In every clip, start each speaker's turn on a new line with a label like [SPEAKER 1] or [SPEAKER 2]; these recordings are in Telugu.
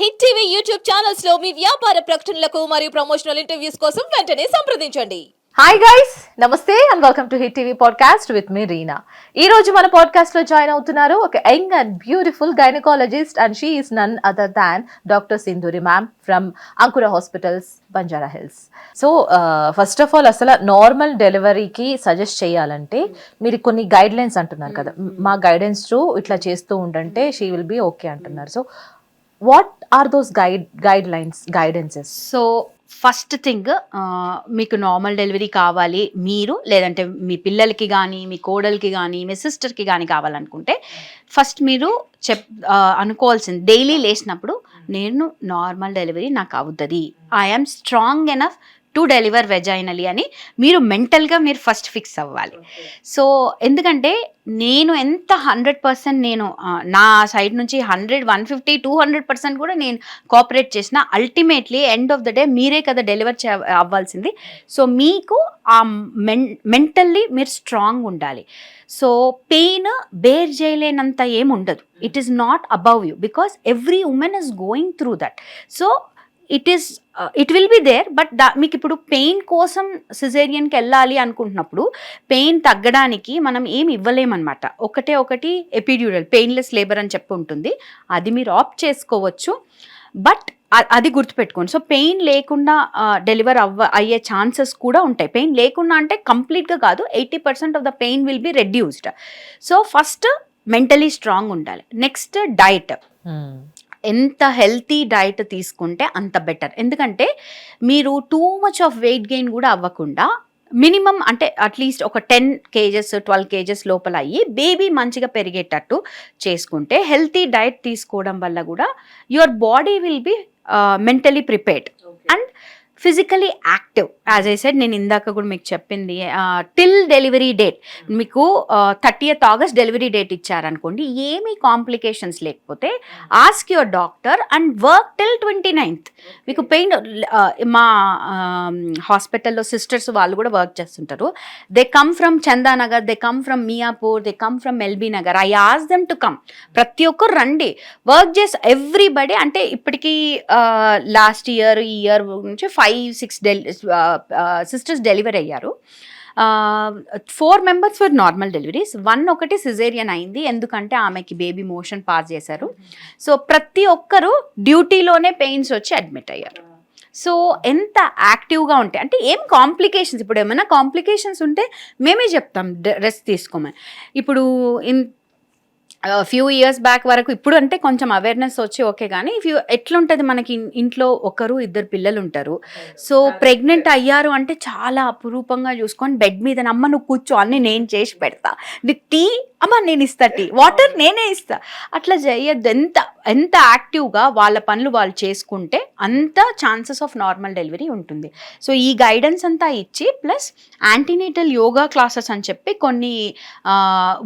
[SPEAKER 1] హిట్ టీవీ యూట్యూబ్ ఛానల్స్లో మీ వ్యాపార ప్రకటనలకు మరియు ప్రమోషనల్ ఇంటర్వ్యూస్ కోసం వెంటనే సంప్రదించండి.
[SPEAKER 2] హాయ్ గైస్ నమస్తే and welcome to Hit TV podcast with me Reena ఈ రోజు మన పాడ్కాస్ట్లో జాయిన్ అవుతున్నారు ఒక young and beautiful gynaecologist and she is none other than doctor Sindhuri ma'am from Ankura hospitals Banjara Hills so first of all అసలు నార్మల్ డెలివరీకి సజెస్ట్ చేయాలంటే మీరు కొన్ని గైడ్ లైన్స్ అంటున్నారు కదా. మా గైడెన్స్ త్రూ ఇట్లా చేస్తూ ఉండంటే షీ విల్ బి ఓకే అంటున్నారు. So what are those guide guidelines guidances
[SPEAKER 3] so first thing మీకు నార్మల్ డెలివరీ కావాలి మీరు లేదంటే మీ పిల్లలకి కానీ మీ కోడలికి కానీ మీ సిస్టర్కి కానీ కావాలనుకుంటే ఫస్ట్ మీరు చెప్ అనుకోవాల్సింది డైలీ లేచినప్పుడు నేను నార్మల్ డెలివరీ నాకు అవుతుంది. I'm strong enough to deliver vaginally అని మీరు మెంటల్గా మీరు ఫస్ట్ ఫిక్స్ అవ్వాలి. సో ఎందుకంటే నేను ఎంత హండ్రెడ్ పర్సెంట్ నేను నా సైడ్ నుంచి hundred one fifty two hundred percent కూడా నేను కోఆపరేట్ చేసిన ultimately end of the day మీరే కదా డెలివర్ చే అవ్వాల్సింది. సో మీకు ఆ మెన్ మెంటల్లీ మీరు స్ట్రాంగ్ ఉండాలి. సో పెయిన్ బేర్ చేయలేనంత ఏం ఉండదు. It is not above you because every women is going through that so it is it will be there but దా మీకు ఇప్పుడు పెయిన్ కోసం సిజేరియన్కి వెళ్ళాలి అనుకుంటున్నప్పుడు పెయిన్ తగ్గడానికి మనం ఏం ఇవ్వలేమన్నమాట. ఒకటే ఒకటి ఎపిడ్యూరల్ పెయిన్లెస్ లేబర్ అని చెప్పి ఉంటుంది. అది మీరు ఆప్ట్ చేసుకోవచ్చు. బట్ అది గుర్తుపెట్టుకోండి. సో పెయిన్ లేకుండా డెలివర్ అవ్వ అయ్యే ఛాన్సెస్ కూడా ఉంటాయి. పెయిన్ లేకుండా అంటే కంప్లీట్గా కాదు eighty percent of the pain will be reduced so first mentally strong ఉండాలి. నెక్స్ట్ డైట్ ఎంత హెల్తీ డైట్ తీసుకుంటే అంత బెటర్. ఎందుకంటే మీరు too much of weight gain కూడా అవ్వకుండా మినిమం అంటే అట్లీస్ట్ ఒక టెన్ కేజెస్ ట్వెల్వ్ కేజెస్ లోపల అయ్యి బేబీ మంచిగా పెరిగేటట్టు చేసుకుంటే హెల్తీ డైట్ తీసుకోవడం వల్ల కూడా your body will be mentally prepared. And physically active. As I said నేను ఇందాక కూడా మీకు చెప్పింది టిల్ డెలివరీ డేట్ మీకు థర్టీయత్ ఆగస్ట్ డెలివరీ డేట్ ఇచ్చారనుకోండి ఏమీ కాంప్లికేషన్స్ లేకపోతే ask your doctor and work till twenty ninth మీకు పెయిన్ మా హాస్పిటల్లో సిస్టర్స్ వాళ్ళు కూడా వర్క్ చేస్తుంటారు. They come from Chandanagar they come from Miyapur they come from LB Nagar I ask them to come ప్రతి ఒక్కరు రండి వర్క్ చేసి ఎవ్రీబడి అంటే ఇప్పటికీ లాస్ట్ ఇయర్ ఈ ఇయర్ నుంచి ఫైవ్ సిక్స్ డెలి సిస్టర్స్ డెలివరీ అయ్యారు. Four members for normal deliveries one ఒకటి సిజేరియన్ అయింది. ఎందుకంటే ఆమెకి బేబీ మోషన్ పాస్ చేశారు. సో ప్రతి ఒక్కరు డ్యూటీలోనే పెయిన్స్ వచ్చి అడ్మిట్ అయ్యారు. సో ఎంత యాక్టివ్గా ఉంటాయి అంటే ఏం కాంప్లికేషన్స్ ఇప్పుడు ఏమైనా కాంప్లికేషన్స్ ఉంటే మేమే చెప్తాం. రెస్ట్ తీసుకోమని. ఇప్పుడు ఇన్ ఫ్యూ ఇయర్స్ బ్యాక్ వరకు ఇప్పుడు అంటే కొంచెం అవేర్నెస్ వచ్చి ఓకే కానీ ఇఫ్ యూ ఎట్లుంటుంది మనకి ఇంట్లో ఒకరు ఇద్దరు పిల్లలు ఉంటారు సో ప్రెగ్నెంట్ అయ్యారు అంటే చాలా అపురూపంగా చూసుకొని బెడ్ మీద అమ్మ నువ్వు కూర్చో అన్ని నేను చేసి పెడతా. నీకు టీ అమ్మ నేను ఇస్తా టీ. వాటర్ నేనే ఇస్తా. అట్లా చేయొద్దు. ఎంత ఎంత యాక్టివ్గా వాళ్ళ పనులు వాళ్ళు చేసుకుంటే అంత ఛాన్సెస్ ఆఫ్ నార్మల్ డెలివరీ ఉంటుంది. సో ఈ గైడెన్స్ అంతా ఇచ్చి ప్లస్ యాంటీనేటల్ యోగా క్లాసెస్ అని చెప్పి కొన్ని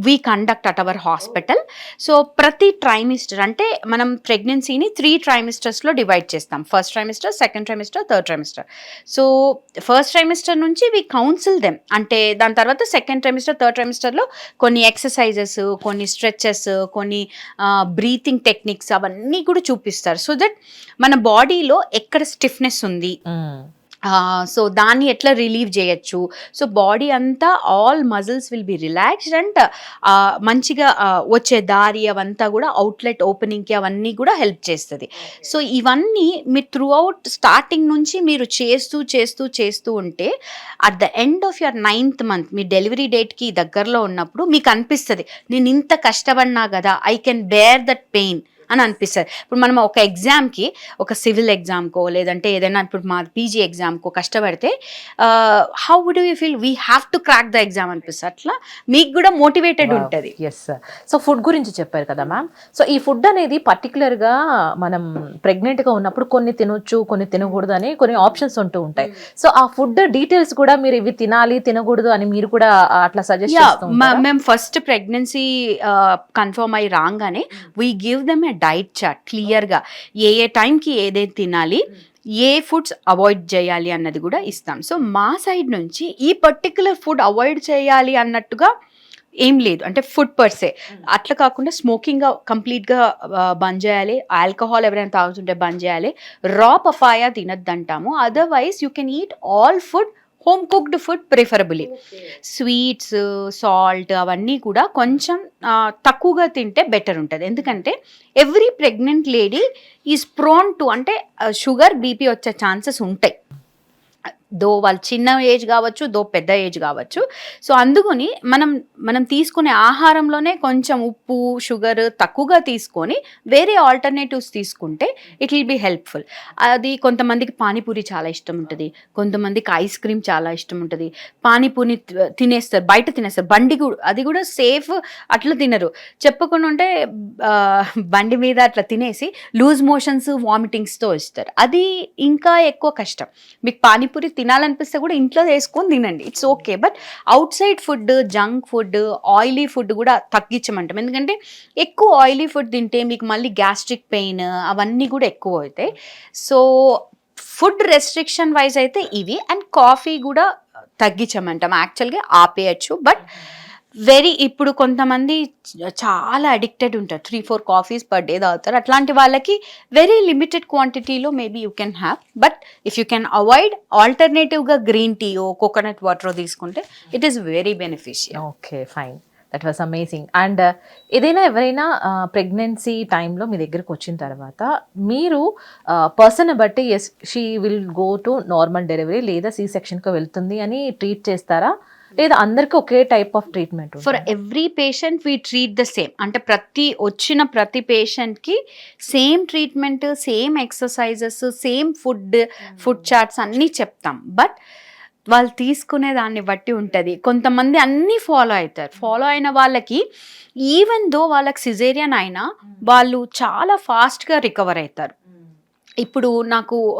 [SPEAKER 3] we conduct at our hospital so ప్రతి ట్రైమిస్టర్ అంటే మనం ప్రెగ్నెన్సీని త్రీ ట్రైమిస్టర్స్లో డివైడ్ చేస్తాం. First trimester second trimester third trimester so first trimester నుంచి వి కౌన్సిల్ దెమ్ అంటే దాని తర్వాత సెకండ్ ట్రైమిస్టర్ థర్డ్ ట్రైమిస్టర్లో కొన్ని ఎక్సర్సైజ్ ఎక్సర్సైజెస్ కొన్ని స్ట్రెచెస్ కొన్ని బ్రీతింగ్ టెక్నిక్స్ అవన్నీ కూడా చూపిస్తారు. సో దట్ మన బాడీలో ఎక్కడ స్టిఫ్నెస్ ఉంది? సో దాన్ని ఎట్లా రిలీవ్ చేయొచ్చు? సో బాడీ అంతా all muscles will be relaxed and మంచిగా వచ్చే దారి అవంతా కూడా అవుట్లెట్ ఓపెనింగ్కి అవన్నీ కూడా హెల్ప్ చేస్తుంది. సో ఇవన్నీ మీరు త్రూ అవుట్ స్టార్టింగ్ నుంచి మీరు చేస్తూ చేస్తూ చేస్తూ ఉంటే at the end of your ninth month me delivery డేట్కి దగ్గరలో ఉన్నప్పుడు మీకు అనిపిస్తుంది నేను ఇంత కష్టపడినా కదా I can bear that pain. అని అనిపిస్తుంది. ఇప్పుడు మనం ఒక ఎగ్జామ్కి ఒక సివిల్ ఎగ్జామ్కో లేదంటే ఏదైనా ఇప్పుడు మా పీజీ ఎగ్జామ్కో కష్టపడితే how would you feel we have to crack the exam అనిపిస్తుంది. అట్లా మీకు కూడా మోటివేటెడ్ ఉంటుంది.
[SPEAKER 2] ఎస్ సో ఫుడ్ గురించి చెప్పారు కదా మ్యామ్ సో ఈ ఫుడ్ అనేది పర్టికులర్గా మనం ప్రెగ్నెంట్గా ఉన్నప్పుడు కొన్ని తినొచ్చు కొన్ని తినకూడదు అని కొన్ని ఆప్షన్స్ ఉంటూ ఉంటాయి. సో ఆ ఫుడ్ డీటెయిల్స్ కూడా మీరు ఇవి తినాలి తినకూడదు అని మీరు కూడా అట్లా సజెస్ట్?
[SPEAKER 3] మేము ఫస్ట్ ప్రెగ్నెన్సీ కన్ఫర్మ్ అయ్యి రాగానే we give them a diet chart క్లియర్గా ఏ ఏ టైంకి ఏదేది తినాలి ఏ ఫుడ్స్ అవాయిడ్ చేయాలి అన్నది కూడా ఇస్తాం. సో మా సైడ్ నుంచి ఈ పర్టికులర్ ఫుడ్ అవాయిడ్ చేయాలి అన్నట్టుగా ఏం లేదు. అంటే ఫుడ్ పర్సే అట్లా కాకుండా స్మోకింగ్ కంప్లీట్గా బంద్ చేయాలి. ఆల్కహాల్ ఎవరైనా తాగుతుంటే బంద్ చేయాలి. రా papaya తినద్దంటాము. Otherwise you can eat all food home cooked food preferably sweets salt అవన్నీ కూడా కొంచెం తక్కువగా తింటే బెటర్ ఉంటుంది. ఎందుకంటే every pregnant lady is prone to అంటే షుగర్ బీపీ వచ్చే ఛాన్సెస్ ఉంటాయి. దో వాళ్ళు చిన్న ఏజ్ కావచ్చు దో పెద్ద ఏజ్ కావచ్చు. సో అందుకని మనం మనం తీసుకునే ఆహారంలోనే కొంచెం ఉప్పు షుగర్ తక్కువగా తీసుకొని వేరే ఆల్టర్నేటివ్స్ తీసుకుంటే ఇట్ విల్ బి హెల్ప్ఫుల్. అది కొంతమందికి పానీపూరి చాలా ఇష్టం ఉంటుంది. కొంతమందికి ఐస్ క్రీమ్ చాలా ఇష్టం ఉంటుంది. పానీపూరిని తినేస్తారు బయట తినేస్తారు. బండి కూడా అది కూడా సేఫ్ అట్లా తినరు. చెప్పకుండా ఉంటే బండి మీద అట్లా తినేసి లూజ్ మోషన్స్ వామిటింగ్స్తో వస్తారు అది ఇంకా ఎక్కువ కష్టం. మీకు పానీపూరి తినాలనిపిస్తే కూడా ఇంట్లో వేసుకొని తినండి. It's okay but outside food junk food oily food కూడా తగ్గించమంటాం. ఎందుకంటే ఎక్కువ ఆయిలీ ఫుడ్ తింటే మీకు మళ్ళీ గ్యాస్ట్రిక్ పెయిన్ అవన్నీ కూడా ఎక్కువ అవుతాయి. సో ఫుడ్ రెస్ట్రిక్షన్ వైజ్ అయితే ఇవి. అండ్ కాఫీ కూడా తగ్గించమంటాం. యాక్చువల్గా ఆపేయచ్చు. బట్ వెరీ ఇప్పుడు కొంతమంది చాలా అడిక్టెడ్ ఉంటారు. Three four coffees per day తాగుతారు. అట్లాంటి వాళ్ళకి వెరీ లిమిటెడ్ క్వాంటిటీలో maybe you can have but if you can avoid ఆల్టర్నేటివ్గా గ్రీన్ టీయో కోకోనట్ వాటర్ తీసుకుంటే it is very beneficial
[SPEAKER 2] okay fine that was amazing and ఏదైనా ఎవరైనా ప్రెగ్నెన్సీ టైంలో మీ దగ్గరకు వచ్చిన తర్వాత మీరు పర్సన్ బట్టి yes she will go to normal delivery లేదా సి సెక్షన్కి వెళ్తుంది అని ట్రీట్ చేస్తారా? లేదా అందరికీ ఒకే type of treatment
[SPEAKER 3] for every patient we treat the same అంటే ప్రతి వచ్చిన ప్రతి పేషెంట్కి same treatment same exercises same food food charts అన్నీ చెప్తాం. బట్ వాళ్ళు తీసుకునే దాన్ని బట్టి ఉంటుంది. కొంతమంది అన్నీ ఫాలో అవుతారు. ఫాలో అయిన వాళ్ళకి ఈవెన్ దో వాళ్ళకి సిజేరియన్ అయినా వాళ్ళు చాలా ఫాస్ట్గా రికవర్ అవుతారు. ఇప్పుడు నాకు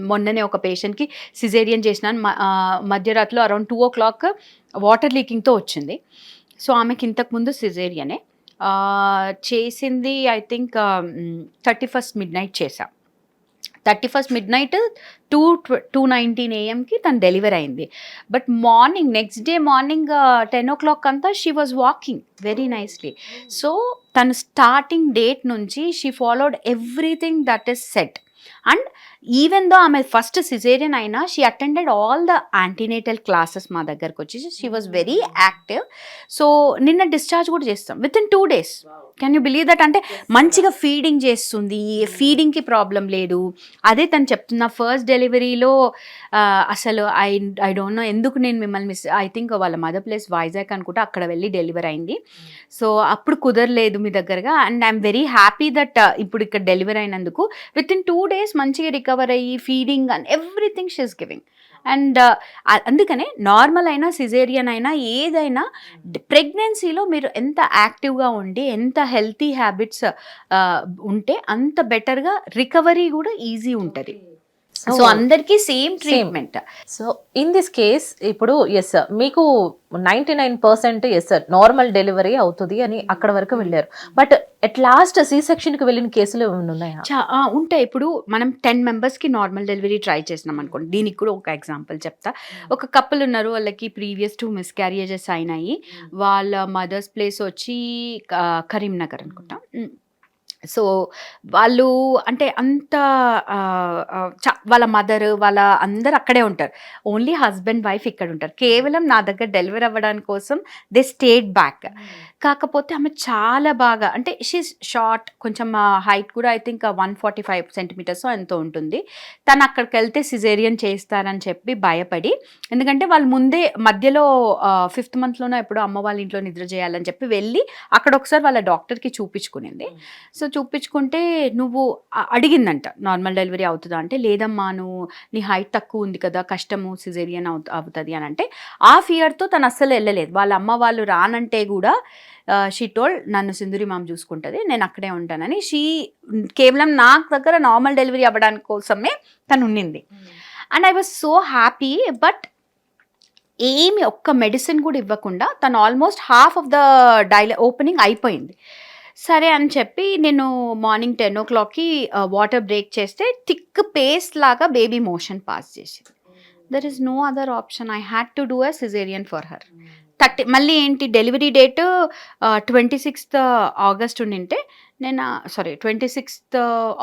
[SPEAKER 3] మొన్ననే ఒక పేషెంట్కి సిజేరియన్ చేసినాను. మ- మధ్యరాత్రిలో around two o'clock water లీకింగ్తో వచ్చింది. సో ఆమెకి ఇంతకుముందు సిజేరియనే. చేసింది I think thirty first midnight చేసాం thirty first midnight two two nineteen ఏఎంకి తను డెలివరీ అయింది. But morning next day morning ten o'clock అంతా she was walking very nicely so తను స్టార్టింగ్ డేట్ నుంచి she followed everything that is set and even though ఆమె ఫస్ట్ సిజేరియన్ అయినా she attended all the antenatal classes మా దగ్గరకు వచ్చి she was very active so నిన్న డిశ్చార్జ్ కూడా చేస్తాం. Within two days can you believe that అంటే మంచిగా ఫీడింగ్ చేస్తుంది. ఫీడింగ్కి ప్రాబ్లం లేదు. అదే తను చెప్తున్న ఫస్ట్ డెలివరీలో అసలు ఐ ఐ డోంట్ నో ఎందుకు నేను మిమ్మల్ని మిస్ ఐ థింక్ వాళ్ళ మదర్ ప్లేస్ వైజాగ్ అనుకుంటే అక్కడ వెళ్ళి డెలివరీ అయింది. సో అప్పుడు కుదరలేదు మీ దగ్గరగా. And I'm very happy that ఇప్పుడు ఇక్కడ డెలివరీ అయినందుకు. విత్ ఇన్ టూ డేస్ మంచిగా రికవర్ అయ్యి feeding and everything she's giving and అందుకనే నార్మల్ అయినా సిజేరియన్ అయినా ఏదైనా ప్రెగ్నెన్సీలో మీరు ఎంత యాక్టివ్గా ఉండి ఎంత హెల్తీ హ్యాబిట్స్ ఉంటే అంత బెటర్గా రికవరీ కూడా ఈజీ ఉంటుంది. సో అందరికీ same treatment
[SPEAKER 2] so in this case ఇప్పుడు ఎస్ సార్ మీకు ninety nine percent yes sir normal delivery అవుతుంది అని అక్కడ వరకు వెళ్ళారు. బట్ ఎట్ లాస్ట్ సి సెక్షన్కి వెళ్ళిన కేసులు ఉన్నాయా?
[SPEAKER 3] ఉంటాయి. ఇప్పుడు మనం టెన్ మెంబర్స్కి నార్మల్ డెలివరీ ట్రై చేసినాం అనుకోండి. దీనికి కూడా ఒక ఎగ్జాంపుల్ చెప్తా. ఒక కపుల్ ఉన్నారు వాళ్ళకి ప్రీవియస్ టూ మిస్క్యారియేజెస్ అయినాయి. వాళ్ళ మదర్స్ ప్లేస్ వచ్చి క- కరీంనగర్ అనుకుంటా. సో వాళ్ళు అంటే అంత చ- వాళ్ళ మదర్ వాళ్ళ అందరు అక్కడే ఉంటారు. ఓన్లీ హస్బెండ్ వైఫ్ ఇక్కడ ఉంటారు. కేవలం నా దగ్గర డెలివరీ అవ్వడానికి కోసం దే స్టేట్ బ్యాక్. కాకపోతే ఆమె చాలా బాగా అంటే షీస్ షార్ట్ కొంచెం హైట్ కూడా I think one forty five centimetres ఎంతో ఉంటుంది. తను అక్కడికి వెళ్తే సిజేరియన్ చేస్తారని చెప్పి భయపడి ఎందుకంటే వాళ్ళు ముందే మధ్యలో ఫిఫ్త్ మంత్లోనో ఎప్పుడో అమ్మ వాళ్ళ ఇంట్లో నిద్ర చేయాలని చెప్పి వెళ్ళి అక్కడ ఒకసారి వాళ్ళ డాక్టర్కి చూపించుకునింది. సో చూపించుకుంటే నువ్వు అడిగిందంట నార్మల్ డెలివరీ అవుతుందా? అంటే లేదమ్మా నువ్వు నీ హైట్ తక్కువ ఉంది కదా కష్టము సిజేరియన్ అవు అవుతుంది అని అంటే ఆ ఫియర్తో తను అస్సలు వెళ్ళలేదు. వాళ్ళ అమ్మ వాళ్ళు రానంటే కూడా షీ టోల్ నన్ను సింధురి మామ చూసుకుంటుంది నేను అక్కడే ఉంటానని షీ కేవలం నాకు దగ్గర నార్మల్ డెలివరీ అవ్వడానికి కోసమే తను ఉండింది and I was so happy but ఏమి ఒక్క మెడిసిన్ కూడా ఇవ్వకుండా తను ఆల్మోస్ట్ హాఫ్ ఆఫ్ ద డైల ఓపెనింగ్ అయిపోయింది. సరే అని చెప్పి నేను మార్నింగ్ టెన్ ఓ క్లాక్కి వాటర్ బ్రేక్ చేస్తే థిక్ పేస్ట్ లాగా బేబీ మోషన్ పాస్ చేసింది. There is no other option I had to do a caesarean for her thirty మళ్ళీ ఏంటి delivery date twenty sixth August ఉండింటే నేను sorry twenty sixth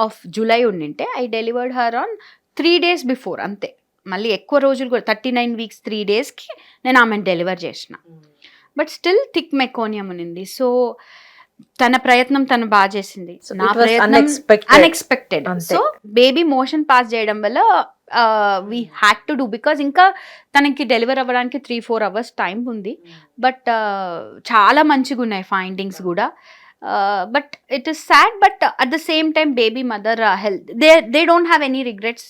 [SPEAKER 3] of July ఉండింటే I delivered her on three days before అంతే. మళ్ళీ ఎక్కువ రోజులు కూడా థర్టీ నైన్ వీక్స్ త్రీ డేస్కి నేను ఆమెను డెలివర్ చేసిన. బట్ స్టిల్ థిక్ మెకోనియం ఉన్నింది సో తన ప్రయత్నం తను బాగా చేసింది. నా ప్రయత్నం. Unexpected. So baby motion pass చేయడం వల్ల we had to do because ఇంకా తనకి డెలివర్ అవ్వడానికి త్రీ ఫోర్ అవర్స్ టైం ఉంది. బట్ చాలా మంచిగా ఉన్నాయి ఫైండింగ్స్ కూడా. But it is sad but at the same time baby mother health they they don't have any regrets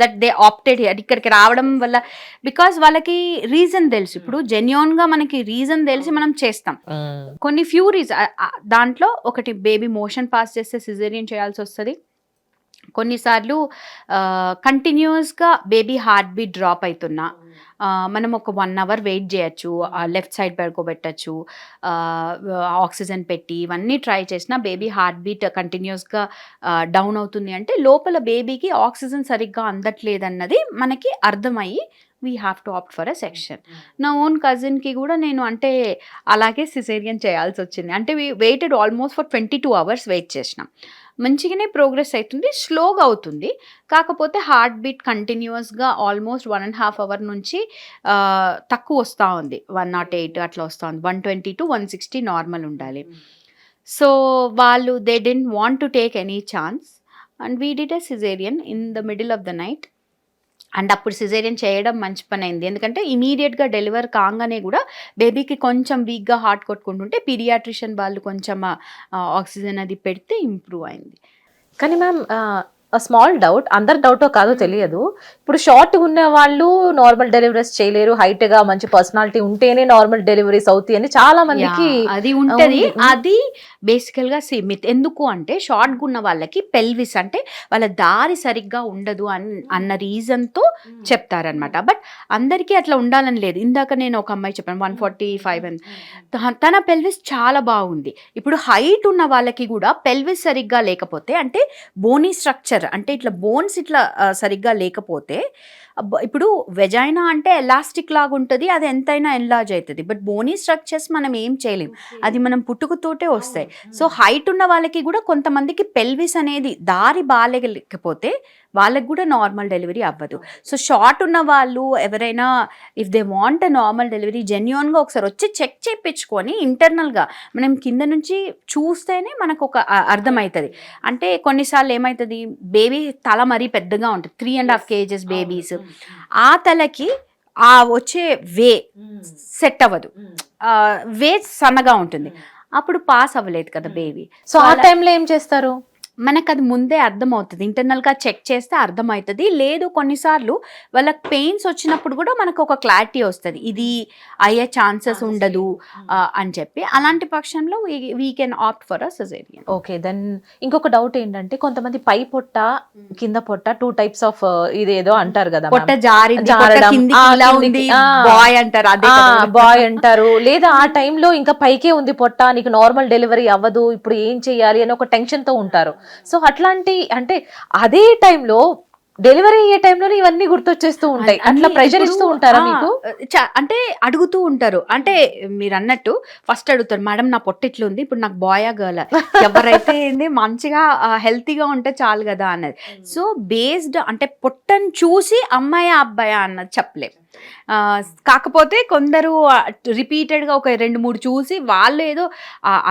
[SPEAKER 3] that they opted here ఇక్కడికి రావడం వల్ల బికాస్ వాళ్ళకి రీజన్ తెలుసు. ఇప్పుడు జెన్యున్గా మనకి రీజన్ తెలిసి మనం చేస్తాం. కొన్ని ఫ్యూ రీజ్ దాంట్లో ఒకటి బేబీ మోషన్ పాస్ చేస్తే సిజేరియన్ చేయాల్సి వస్తుంది. కొన్నిసార్లు కంటిన్యూస్గా బేబీ హార్ట్ బీట్ డ్రాప్ అవుతున్నా మనం ఒక వన్ అవర్ వెయిట్ చేయొచ్చు లెఫ్ట్ సైడ్ పడుకోబెట్టచ్చు ఆక్సిజన్ పెట్టి ఇవన్నీ ట్రై చేసినా బేబీ హార్ట్ బీట్ కంటిన్యూస్గా డౌన్ అవుతుంది అంటే లోపల బేబీకి ఆక్సిజన్ సరిగ్గా అందట్లేదన్నది మనకి అర్థమయ్యి we have to opt for a section నా ఓన్ కజిన్కి కూడా నేను అంటే అలాగే సిసేరియన్ చేయాల్సి వచ్చింది. అంటే waited almost for twenty two hours wait చేసినాం. మంచిగానే ప్రోగ్రెస్ అవుతుంది స్లోగా అవుతుంది. కాకపోతే హార్ట్ బీట్ కంటిన్యూస్గా almost one and half hour నుంచి తక్కువ వస్తూ ఉంది. వన్ నాట్ ఎయిట్ అట్లా వస్తూ ఉంది. One twenty to one sixty normal ఉండాలి. సో వాళ్ళు they didn't want to take any chance and we did a caesarean in the middle of the night and అప్పుడు సిజేరియన్ చేయడం మంచి పని అయింది ఎందుకంటే ఇమీడియట్గా డెలివర్ కాగానే కూడా బేబీకి కొంచెం వీక్గా హార్ట్ కొట్టుకుంటుంటే పీరియాట్రిషియన్ వాళ్ళు కొంచెం ఆక్సిజన్ అది పెడితే ఇంప్రూవ్ అయింది.
[SPEAKER 2] కానీ మ్యామ్ స్మాల్ డౌట్ అందరి డౌట్ కాదో తెలియదు. ఇప్పుడు షార్ట్ ఉన్న వాళ్ళు నార్మల్ డెలివరీస్ చేయలేరు హైట్గా మంచి పర్సనాలిటీ ఉంటేనే నార్మల్ డెలివరీస్ అవుతాయి అని చాలా మందికి
[SPEAKER 3] అది ఉంటది. అది బేసికల్గా సిమిత్ ఎందుకు అంటే షార్ట్ ఉన్న వాళ్ళకి పెల్విస్ అంటే వాళ్ళ దారి సరిగ్గా ఉండదు అన్ అన్న రీజన్తో చెప్తారనమాట బట్ అందరికీ అట్లా ఉండాలని లేదు. ఇందాక నేను ఒక అమ్మాయి చెప్పాను వన్ ఫార్టీ ఫైవ్ అని తన పెల్విస్ చాలా బాగుంది. ఇప్పుడు హైట్ ఉన్న వాళ్ళకి కూడా పెల్విస్ సరిగ్గా లేకపోతే అంటే బోనీ స్ట్రక్చర్ అంటే ఇట్లా బోన్స్ ఇట్లా సరిగ్గా లేకపోతే ఇప్పుడు వెజైనా అంటే ఎలాస్టిక్ లాగా ఉంటుంది అది ఎంతైనా ఎన్లాజ్ అవుతుంది బట్ బోనీ స్ట్రక్చర్స్ మనం ఏం చేయలేం. అది మనం పుట్టుకతోటే వస్తాయి. సో హైట్ ఉన్న వాళ్ళకి కూడా కొంతమందికి పెల్విస్ అనేది దారి బాగాలేకపోతే వాళ్ళకి కూడా నార్మల్ డెలివరీ అవ్వదు. సో షార్ట్ ఉన్న వాళ్ళు ఎవరైనా if they want a normal delivery జెన్యున్గా ఒకసారి వచ్చి చెక్ చేయించుకొని ఇంటర్నల్గా మనం కింద నుంచి చూస్తేనే మనకు ఒక అర్థమవుతుంది అంటే కొన్నిసార్లు ఏమవుతుంది బేబీ తల మరీ పెద్దగా ఉంటుంది three and half kgs babies ఆ తలకి ఆ వచ్చే వే సెట్ అవ్వదు. ఆ, వే సన్నగా ఉంటుంది. అప్పుడు పాస్ అవ్వలేదు కదా బేబీ
[SPEAKER 2] సో ఆ టైంలో ఏం చేస్తారు?
[SPEAKER 3] మనకు అది ముందే అర్థమవుతుంది. ఇంటర్నల్గా చెక్ చేస్తే అర్థమవుతుంది లేదు కొన్నిసార్లు వాళ్ళకి పెయిన్స్ వచ్చినప్పుడు కూడా మనకు ఒక క్లారిటీ వస్తుంది. ఇది అయ్యే ఛాన్సెస్ ఉండదు అని చెప్పి. అలాంటి పక్షంలో we can opt for a caesarean
[SPEAKER 2] okay then ఇంకొక డౌట్ ఏంటంటే కొంతమంది పై పొట్ట కింద పొట్ట టూ టైప్స్ ఆఫ్ ఇదేదో అంటారు కదా
[SPEAKER 3] పొట్ట
[SPEAKER 2] ఆ.
[SPEAKER 3] బాయ్ అంటారు.
[SPEAKER 2] బాయ్ అంటారు. లేదా ఆ టైంలో ఇంకా పైకే ఉంది పొట్ట నీకు నార్మల్ డెలివరీ అవ్వదు ఇప్పుడు ఏం చేయాలి అని ఒక టెన్షన్తో ఉంటారు. సో అట్లాంటి అంటే అదే టైంలో డెలివరీ అయ్యే టైంలో ఇవన్నీ గుర్తొచ్చేస్తూ ఉంటాయి. అట్లా ప్రెషర్ ఇస్తూ ఉంటారా మీకు?
[SPEAKER 3] అంటే అడుగుతూ ఉంటారు. అంటే మీరు అన్నట్టు ఫస్ట్ అడుగుతారు మేడం నా పొట్ట ఇట్లా ఉంది ఇప్పుడు నాకు బాయా గర్ల్ ఎవరైతే ఏంది మంచిగా హెల్తీగా ఉంటే చాలు కదా అన్నది. సో బేస్డ్ అంటే పొట్టను చూసి అమ్మాయి అబ్బాయా అన్నది చెప్పలేం. కాకపోతే కొందరు రిపీటెడ్గా ఒక రెండు మూడు చూసి వాళ్ళు ఏదో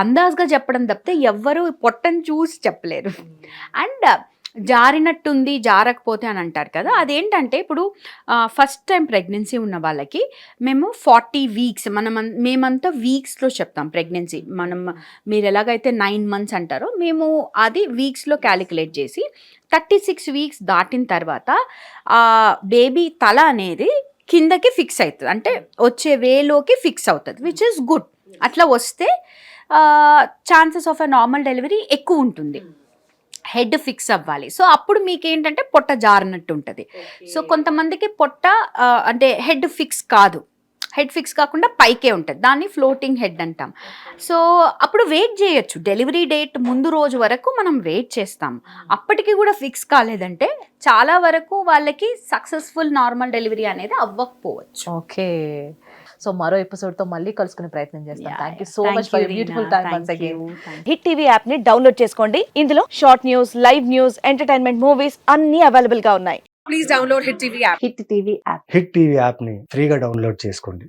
[SPEAKER 3] అందాజ్గా చెప్పడం తప్పితే ఎవ్వరు పొట్టను చూసి చెప్పలేరు. అండ్ జారినట్టుంది జారకపోతే అని అంటారు కదా. అదేంటంటే ఇప్పుడు ఫస్ట్ టైం ప్రెగ్నెన్సీ ఉన్న వాళ్ళకి మేము ఫార్టీ వీక్స్ మనం మేమంతా వీక్స్లో చెప్తాం ప్రెగ్నెన్సీ మనం మీరు ఎలాగైతే నైన్ మంత్స్ అంటారో మేము అది వీక్స్లో క్యాలిక్యులేట్ చేసి థర్టీ సిక్స్ వీక్స్ దాటిన తర్వాత ఆ బేబీ తల అనేది కిందకి ఫిక్స్ అవుతుంది అంటే వచ్చే వేలోకి ఫిక్స్ అవుతుంది విచ్ ఇస్ గుడ్ అట్లా వస్తే chances of a normal delivery ఎక్కువ ఉంటుంది. హెడ్ ఫిక్స్ అవ్వాలి. సో అప్పుడు మీకు ఏంటంటే పొట్ట జారినట్టు ఉంటుంది సో కొంతమందికి పొట్ట అంటే హెడ్ ఫిక్స్ కాదు. హెడ్ ఫిక్స్ కాకుండా పైకే ఉంటుంది. దాన్ని ఫ్లోటింగ్ హెడ్ అంటాం. సో అప్పుడు వెయిట్ చేయొచ్చు. డెలివరీ డేట్ ముందు రోజు వరకు మనం వెయిట్ చేస్తాం. అప్పటికి కూడా ఫిక్స్ కాలేదంటే చాలా వరకు వాళ్ళకి సక్సెస్ఫుల్ నార్మల్ డెలివరీ అనేది అవ్వకపోవచ్చు.
[SPEAKER 2] ఓకే. సో మరో ఎపిసోడ్తో మళ్ళీ కలుసుకునే ప్రయత్నం చేస్తాం. Thank you. So much for beautiful. Time once again.
[SPEAKER 4] Hit TV యాప్ని డౌన్లోడ్ చేసుకోండి. ఇందులో short news live news entertainment movies అన్ని అవైలబుల్గా ఉన్నాయి.
[SPEAKER 5] Hit TV app
[SPEAKER 6] hit TV యాప్ని ఫ్రీగా డౌన్లోడ్ చేసుకోండి.